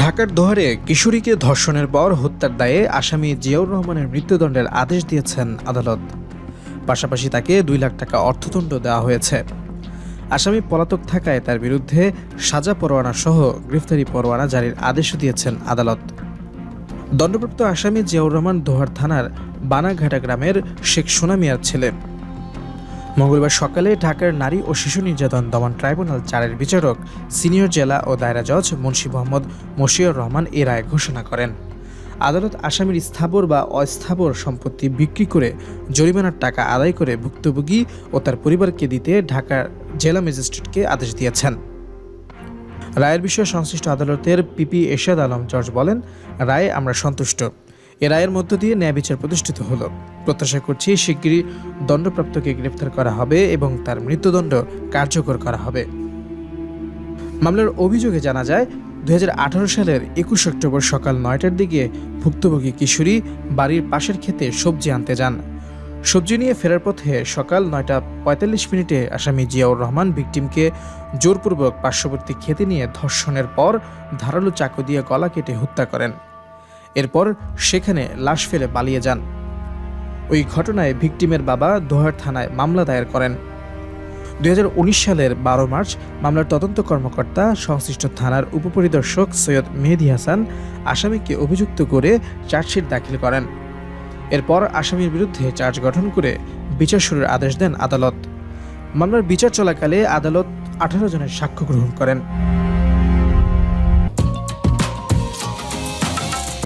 ঢাকার দোহারে কিশোরীকে ধর্ষণের পর হত্যার দায়ে আসামি জিয়াউর রহমানের মৃত্যুদণ্ডের আদেশ দিয়েছেন আদালত। পাশাপাশি তাকে দুই লাখ টাকা অর্থদণ্ড দেওয়া হয়েছে। আসামি পলাতক থাকায় তার বিরুদ্ধে সাজা পরোয়ানা সহ গ্রেফতারি পরোয়ানা জারির আদেশও দিয়েছেন আদালত। দণ্ডপ্রাপ্ত আসামি জিয়াউর রহমান দোহার থানার বানাঘাটা গ্রামের শেখ সোনামিয়ার ছেলে। মঙ্গলবার সকালে ঢাকার নারী ও শিশু নির্যাতন দমন ট্রাইব্যুনাল চারের বিচারক, সিনিয়র জেলা ও দায়রা জজ মুন্সি মোহাম্মদ মশিউর রহমান এ রায় ঘোষণা করেন। আদালত আসামির স্থাবর বা অস্থাবর সম্পত্তি বিক্রি করে জরিমানার টাকা আদায় করে ভুক্তভোগী ও তার পরিবারকে দিতে ঢাকার জেলা ম্যাজিস্ট্রেটকে আদেশ দিয়েছেন। রায়ের বিষয়ে সংশ্লিষ্ট আদালতের পিপি এরশাদ আলম জর্জ বলেন, রায়ে আমরা সন্তুষ্ট। এ রায়ের মধ্য দিয়ে ন্যায় বিচার প্রতিষ্ঠিত হলো। প্রত্যাশা করছি শিগগিরই দণ্ডপ্রাপ্তকে গ্রেফতার করা হবে এবং তার মৃত্যুদণ্ড কার্যকর করা হবে। মামলার অভিযোগে জানা যায় দু হাজার আঠারো সালের একুশ অক্টোবর সকাল নয়টার দিকে ভুক্তভোগী কিশোরী বাড়ির পাশের ক্ষেতে সবজি আনতে যান। সবজি নিয়ে ফেরার পথে সকাল নয়টা পঁয়তাল্লিশ মিনিটে আসামি জিয়াউর রহমান ভিকটিমকে জোরপূর্বক পার্শ্ববর্তী খেতে নিয়ে ধর্ষণের পর ধারালো চাকু দিয়ে গলা কেটে হত্যা করেন। এরপর সেখানে লাশ ফেলে পালিয়ে যান। ওই ঘটনায় ভিকটিমের বাবা দোহার থানায় মামলা দায়ের করেন। দু হাজার উনিশ সালের বারো মার্চ মামলার তদন্ত কর্মকর্তা সংশ্লিষ্ট থানার উপপরিদর্শক সৈয়দ মেহেদি হাসান আসামিকে অভিযুক্ত করে চার্জশিট দাখিল করেন। এরপর আসামির বিরুদ্ধে চার্জ গঠন করে বিচার শুরুর আদেশ দেন আদালত। মামলার বিচার চলাকালে আদালত আঠারো জনের সাক্ষ্য গ্রহণ করেন।